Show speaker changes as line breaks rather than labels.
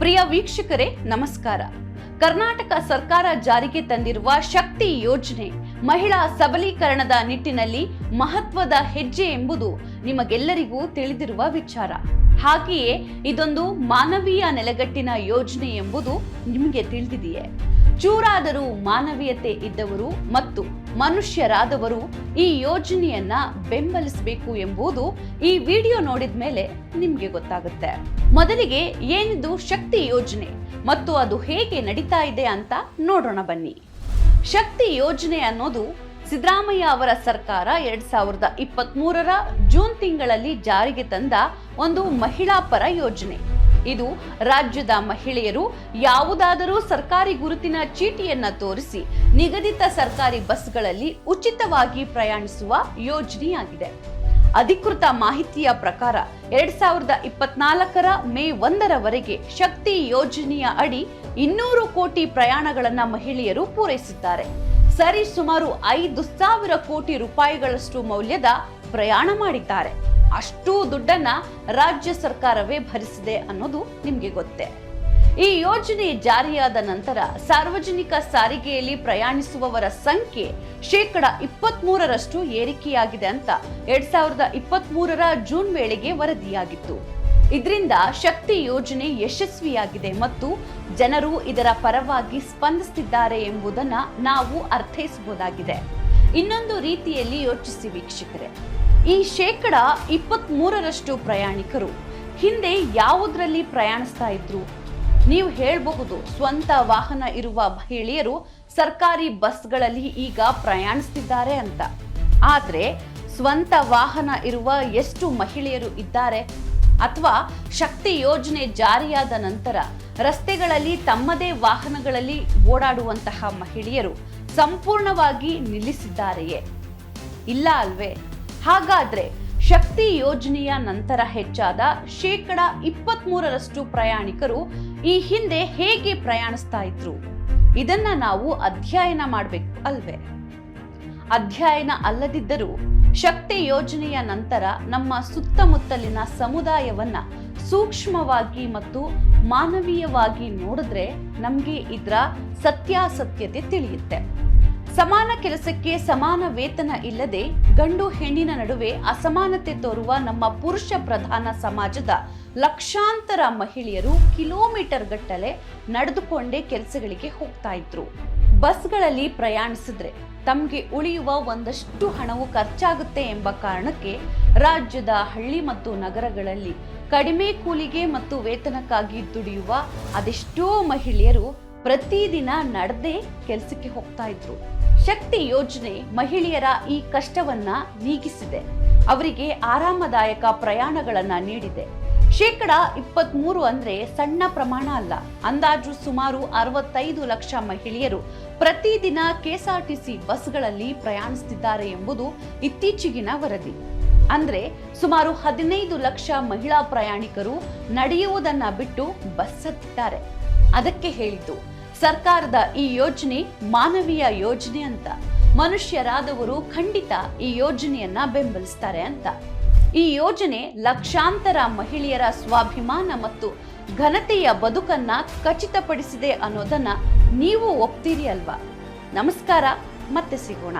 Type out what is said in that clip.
ಪ್ರಿಯ ವೀಕ್ಷಕರೇ, ನಮಸ್ಕಾರ. ಕರ್ನಾಟಕ ಸರ್ಕಾರ ಜಾರಿಗೆ ತಂದಿರುವ ಶಕ್ತಿ ಯೋಜನೆ ಮಹಿಳಾ ಸಬಲೀಕರಣದ ನಿಟ್ಟಿನಲ್ಲಿ ಮಹತ್ವದ ಹೆಜ್ಜೆ ಎಂಬುದು ನಿಮಗೆಲ್ಲರಿಗೂ ತಿಳಿದಿರುವ ವಿಚಾರ. ಹಾಗೆಯೇ ಇದೊಂದು ಮಾನವೀಯ ನೆಲೆಗಟ್ಟಿನ ಯೋಜನೆ ಎಂಬುದು ನಿಮಗೆ ತಿಳಿದಿದೆಯೇ? ಚೂರಾದರೂ ಮಾನವೀಯತೆ ಇದ್ದವರು ಮತ್ತು ಮನುಷ್ಯರಾದವರು ಈ ಯೋಜನೆಯನ್ನ ಬೆಂಬಲಿಸಬೇಕು ಎಂಬುದು ಈ ವಿಡಿಯೋ ನೋಡಿದ ಮೇಲೆ ನಿಮ್ಗೆ ಗೊತ್ತಾಗುತ್ತೆ. ಮೊದಲಿಗೆ ಏನಿದು ಶಕ್ತಿ ಯೋಜನೆ ಮತ್ತು ಅದು ಹೇಗೆ ನಡೀತಾ ಇದೆ ಅಂತ ನೋಡೋಣ ಬನ್ನಿ. ಶಕ್ತಿ ಯೋಜನೆ ಅನ್ನೋದು ಸಿದ್ದರಾಮಯ್ಯ ಅವರ ಸರ್ಕಾರ ಎರಡ್ ಸಾವಿರದ ಇಪ್ಪತ್ತ್ ಮೂರರ ಜೂನ್ ತಿಂಗಳಲ್ಲಿ ಜಾರಿಗೆ ತಂದ ಒಂದು ಮಹಿಳಾ ಪರ ಯೋಜನೆ. ಇದು ರಾಜ್ಯದ ಮಹಿಳೆಯರು ಯಾವುದಾದರೂ ಸರ್ಕಾರಿ ಗುರುತಿನ ಚೀಟಿಯನ್ನ ತೋರಿಸಿ ನಿಗದಿತ ಸರ್ಕಾರಿ ಬಸ್ಗಳಲ್ಲಿ ಉಚಿತವಾಗಿ ಪ್ರಯಾಣಿಸುವ ಯೋಜನೆಯಾಗಿದೆ. ಅಧಿಕೃತ ಮಾಹಿತಿಯ ಪ್ರಕಾರ ಎರಡ್ ಸಾವಿರದ ಇಪ್ಪತ್ನಾಲ್ಕರ ಮೇ ಒಂದರವರೆಗೆ ಶಕ್ತಿ ಯೋಜನೆಯ ಅಡಿ ಇನ್ನೂರು ಕೋಟಿ ಪ್ರಯಾಣಗಳನ್ನು ಮಹಿಳೆಯರು ಪೂರೈಸಿದ್ದಾರೆ. ಸರಿ ಸುಮಾರು ಐದು ಸಾವಿರ ಕೋಟಿ ರೂಪಾಯಿಗಳಷ್ಟು ಮೌಲ್ಯದ ಪ್ರಯಾಣ ಮಾಡಿದ್ದಾರೆ. ಅಷ್ಟೂ ದುಡ್ಡನ್ನ ರಾಜ್ಯ ಸರ್ಕಾರವೇ ಭರಿಸಿದೆ ಅನ್ನೋದು ನಿಮಗೆ ಗೊತ್ತೇ. ಈ ಯೋಜನೆ ಜಾರಿಯಾದ ನಂತರ ಸಾರ್ವಜನಿಕ ಸಾರಿಗೆಯಲ್ಲಿ ಪ್ರಯಾಣಿಸುವವರ ಸಂಖ್ಯೆ ಶೇಕಡ ಇಪ್ಪತ್ತ್ ಮೂರರಷ್ಟು ಏರಿಕೆಯಾಗಿದೆ ಅಂತ ಎರಡ್ ಸಾವಿರದ ಇಪ್ಪತ್ತ್ ಮೂರರ ಜೂನ್ ವೇಳೆಗೆ ವರದಿಯಾಗಿತ್ತು. ಇದರಿಂದ ಶಕ್ತಿ ಯೋಜನೆ ಯಶಸ್ವಿಯಾಗಿದೆ ಮತ್ತು ಜನರು ಇದರ ಪರವಾಗಿ ಸ್ಪಂದಿಸುತ್ತಿದ್ದಾರೆ ಎಂಬುದನ್ನು ನಾವು ಅರ್ಥೈಸಬಹುದಾಗಿದೆ. ಇನ್ನೊಂದು ರೀತಿಯಲ್ಲಿ ಯೋಚಿಸಿ ವೀಕ್ಷಕರೇ. ಈ ಶೇಕಡ ಇಪ್ಪತ್ತ್ ಮೂರರಷ್ಟು ಪ್ರಯಾಣಿಕರು ಹಿಂದೆ ಯಾವುದರಲ್ಲಿ ಪ್ರಯಾಣಿಸ್ತಾ ಇದ್ರು? ನೀವು ಹೇಳಬಹುದು, ಸ್ವಂತ ವಾಹನ ಇರುವ ಮಹಿಳೆಯರು ಸರ್ಕಾರಿ ಬಸ್ಗಳಲ್ಲಿ ಈಗ ಪ್ರಯಾಣಿಸ್ತಿದ್ದಾರೆ ಅಂತ. ಆದರೆ ಸ್ವಂತ ವಾಹನ ಇರುವ ಎಷ್ಟು ಮಹಿಳೆಯರು ಇದ್ದಾರೆ? ಅಥವಾ ಶಕ್ತಿ ಯೋಜನೆ ಜಾರಿಯಾದ ನಂತರ ರಸ್ತೆಗಳಲ್ಲಿ ತಮ್ಮದೇ ವಾಹನಗಳಲ್ಲಿ ಓಡಾಡುವಂತಹ ಮಹಿಳೆಯರು ಸಂಪೂರ್ಣವಾಗಿ ನಿಲ್ಲಿಸಿದ್ದಾರೆಯೇ? ಇಲ್ಲ ಅಲ್ವೇ? ಹಾಗಾದ್ರೆ ಶಕ್ತಿ ಯೋಜನೆಯ ನಂತರ ಹೆಚ್ಚಾದ ಶೇಕಡ ಇಪ್ಪತ್ತ್ ಮೂರರಷ್ಟು ಪ್ರಯಾಣಿಕರು ಈ ಹಿಂದೆ ಹೇಗೆ ಪ್ರಯಾಣಿಸ್ತಾ ಇದ್ರು? ಇದನ್ನ ನಾವು ಅಧ್ಯಯನ ಮಾಡಬೇಕು ಅಲ್ವೇ? ಅಧ್ಯಯನ ಅಲ್ಲದಿದ್ದರೂ ಶಕ್ತಿ ಯೋಜನೆಯ ನಂತರ ನಮ್ಮ ಸುತ್ತಮುತ್ತಲಿನ ಸಮುದಾಯವನ್ನ ಸೂಕ್ಷ್ಮವಾಗಿ ಮತ್ತು ಮಾನವೀಯವಾಗಿ ನೋಡಿದ್ರೆ ನಮಗೆ ಇದರ ಸತ್ಯಾಸತ್ಯತೆ ತಿಳಿಯುತ್ತೆ. ಸಮಾನ ಕೆಲಸಕ್ಕೆ ಸಮಾನ ವೇತನ ಇಲ್ಲದೆ ಗಂಡು ಹೆಣ್ಣಿನ ನಡುವೆ ಅಸಮಾನತೆ ತೋರುವ ನಮ್ಮ ಪುರುಷ ಪ್ರಧಾನ ಸಮಾಜದ ಲಕ್ಷಾಂತರ ಮಹಿಳೆಯರು ಕಿಲೋಮೀಟರ್ ಗಟ್ಟಲೆ ನಡೆದುಕೊಂಡೇ ಕೆಲಸಗಳಿಗೆ ಹೋಗ್ತಾ ಇದ್ರು. ಬಸ್ಗಳಲ್ಲಿ ಪ್ರಯಾಣಿಸಿದ್ರೆ ತಮಗೆ ಉಳಿಯುವ ಒಂದಷ್ಟು ಹಣವು ಖರ್ಚಾಗುತ್ತೆ ಎಂಬ ಕಾರಣಕ್ಕೆ ರಾಜ್ಯದ ಹಳ್ಳಿ ಮತ್ತು ನಗರಗಳಲ್ಲಿ ಕಡಿಮೆ ಕೂಲಿಗೆ ಮತ್ತು ವೇತನಕ್ಕಾಗಿ ದುಡಿಯುವ ಅದೆಷ್ಟೋ ಮಹಿಳೆಯರು ಪ್ರತಿದಿನ ನಡೆದೇ ಕೆಲಸಕ್ಕೆ ಹೋಗ್ತಾ ಇದ್ರು. ಶಕ್ತಿ ಯೋಜನೆ ಮಹಿಳೆಯರ ಈ ಕಷ್ಟವನ್ನ ನೀಗಿಸಿದೆ. ಅವರಿಗೆ ಆರಾಮದಾಯಕ ಪ್ರಯಾಣಗಳನ್ನ ನೀಡಿದೆ. ಶೇಕಡ ಇಪ್ಪತ್ತ್ ಮೂರು ಅಂದ್ರೆ ಸಣ್ಣ ಪ್ರಮಾಣ ಅಲ್ಲ. ಅಂದಾಜು ಸುಮಾರು ಅರವತ್ತೈದು ಲಕ್ಷ ಮಹಿಳೆಯರು ಪ್ರತಿದಿನ ಕೆಎಸ್ಆರ್ಟಿಸಿ ಬಸ್ಗಳಲ್ಲಿ ಪ್ರಯಾಣಿಸುತ್ತಿದ್ದಾರೆ ಎಂಬುದು ಇತ್ತೀಚೆಗಿನ ವರದಿ. ಅಂದ್ರೆ ಸುಮಾರು ಹದಿನೈದು ಲಕ್ಷ ಮಹಿಳಾ ಪ್ರಯಾಣಿಕರು ನಡೆಯುವುದನ್ನ ಬಿಟ್ಟು ಬಸ್ ಅದಕ್ಕೆ ಹೇಳಿದ್ದು, ಸರ್ಕಾರದ ಈ ಯೋಜನೆ ಮಾನವೀಯ ಯೋಜನೆ ಅಂತ. ಮನುಷ್ಯರಾದವರು ಖಂಡಿತ ಈ ಯೋಜನೆಯನ್ನ ಬೆಂಬಲಿಸ್ತಾರೆ ಅಂತ. ಈ ಯೋಜನೆ ಲಕ್ಷಾಂತರ ಮಹಿಳೆಯರ ಸ್ವಾಭಿಮಾನ ಮತ್ತು ಘನತೆಯ ಬದುಕನ್ನ ಖಚಿತಪಡಿಸಿದೆ ಅನ್ನೋದನ್ನ ನೀವು ಒಪ್ತೀರಿ ಅಲ್ವಾ? ನಮಸ್ಕಾರ, ಮತ್ತೆ ಸಿಗೋಣ.